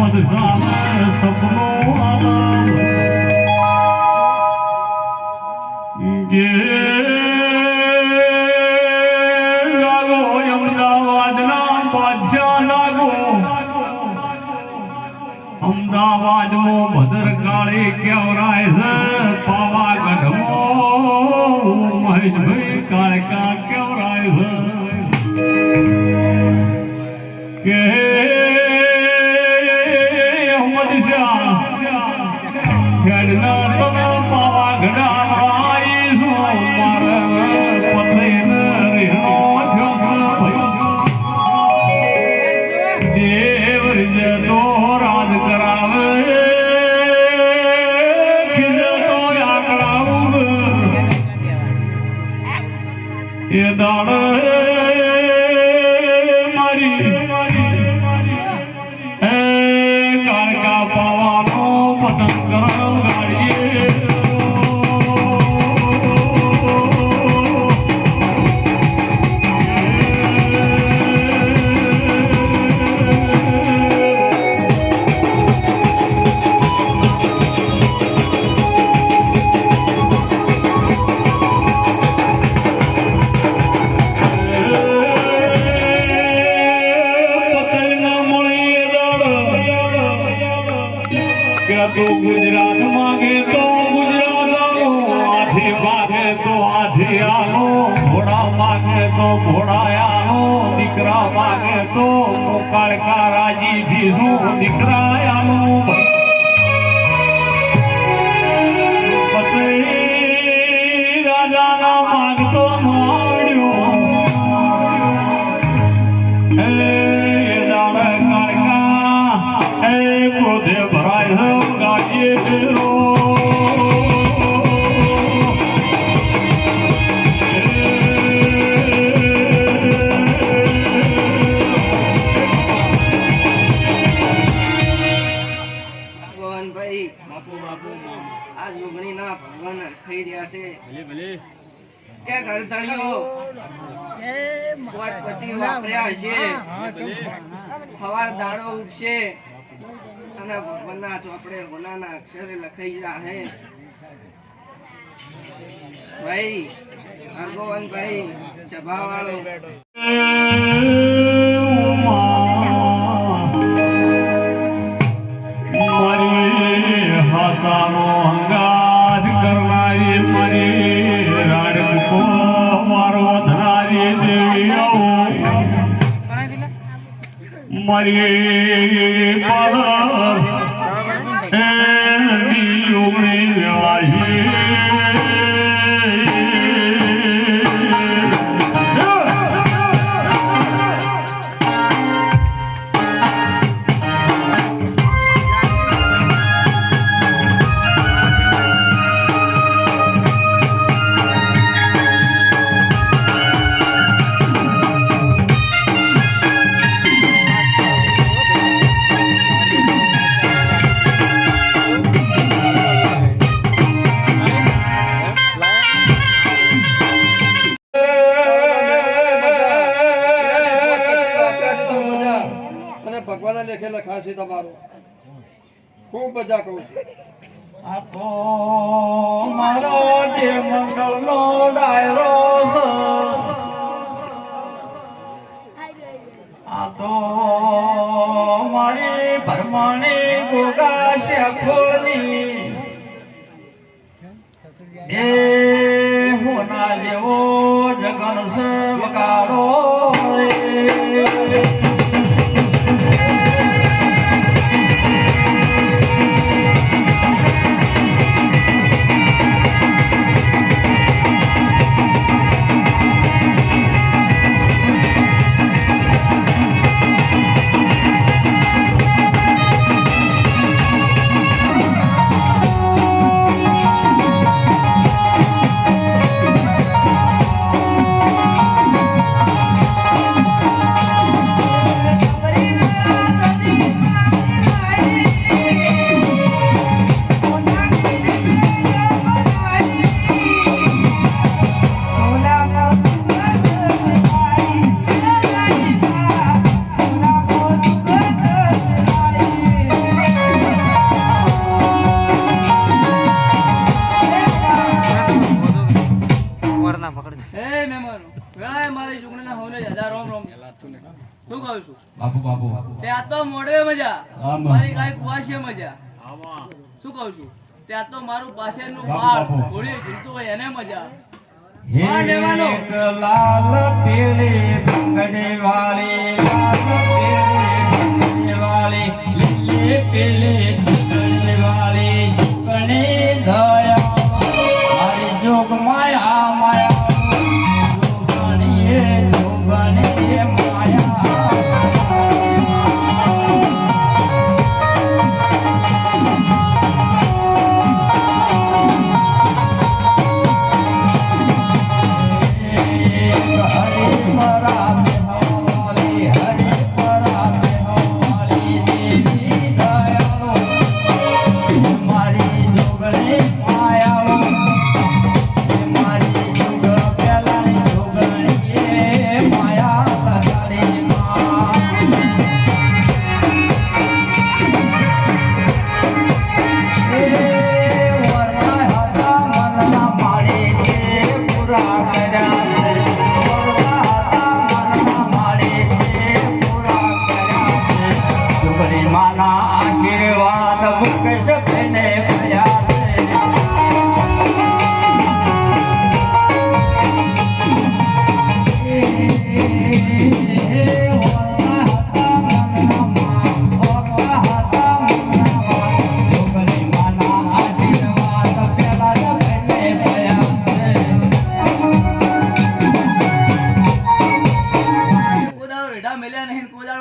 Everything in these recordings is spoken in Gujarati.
સામે સપનો લાગો અમદાવાદમાં ભદ્રકાળી કેવરાય છે પાવાગઢમાં મહેશભાઈ કાળકા કેવરાય છે કે i Don't ખાઈ રહ્યા છે. કે ગરદણીઓ પછી વાપર્યા હશે. સવાર દાડો ઉગશે અને ભગવાનના ચોપડે ગુનાના અક્ષરે લખાઈ જાહે ભાઈ સભા વાળો મારી હાથાનો મારી પાલર અને લેખે લખાશે તમારો. ખૂબ મજા કહું છું. મારો જે મંગળનો ડાયરો આ તો મારી પરમાણી ગોગા છું. બાપુ બાપુ. ત્યાં તો મોડવે મજા. મારી ગાય કુવાશે મજા. શું કહું છું? ત્યાં તો મારું પાસેનું બાળ ઘોડી ઝૂલતું હોય એને મજા. લાલ પીળી બંગડી વાળી લાલ પીળી બંગડી વાળી લીલી પીળી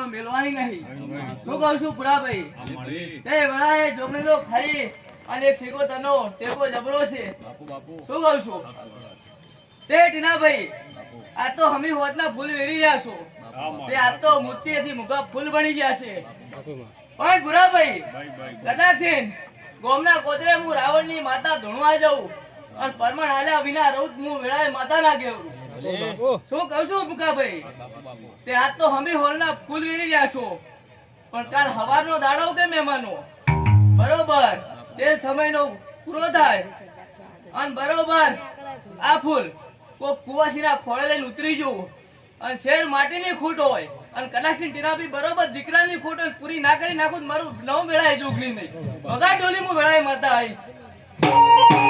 મેલવાની નહીં શું કહું છું? પુરાભાઈ તે વડાએ તો ખરી અને એક શેકો તનો ટેકો જબરો છે. શું કહું છું? તે ટીનાભાઈ આ તો હમી હોતના ફૂલ વેરી રહ્યા છો. તે આ તો મૂર્તિથી મુગા ફૂલ બની ગયા છે. પણ પુરાભાઈ કદાચથી ગોમના કોતરે હું રાવણની માતા ધૂણવા જાઉં. અને પરમણ હાલ્યા વિના રહું હું વેળાએ માતા ના ગયો શું કહું છું મુકાભાઈ તે આજ તો હમી હોલના ફૂલ વેરી રહ્યા છો. પણ કાલ હવારનો દાડો કે મહેમાનો? બરોબર. તે સમયનો પૂરો થાય. અને બરોબર. આ ફૂલ કોઈ કુવાસીના ખોળે લઈને ઉતરી જવું અને શેર માટીની ખોટ હોય. અને કલાકની ટીનાપી બરોબર દીકરાની ખોટ હોય. પૂરી ના કરી નાખું મારું નવ વેળાએ જોગલી નહીં વગા ડોલી હું વેળાએ માતા આવી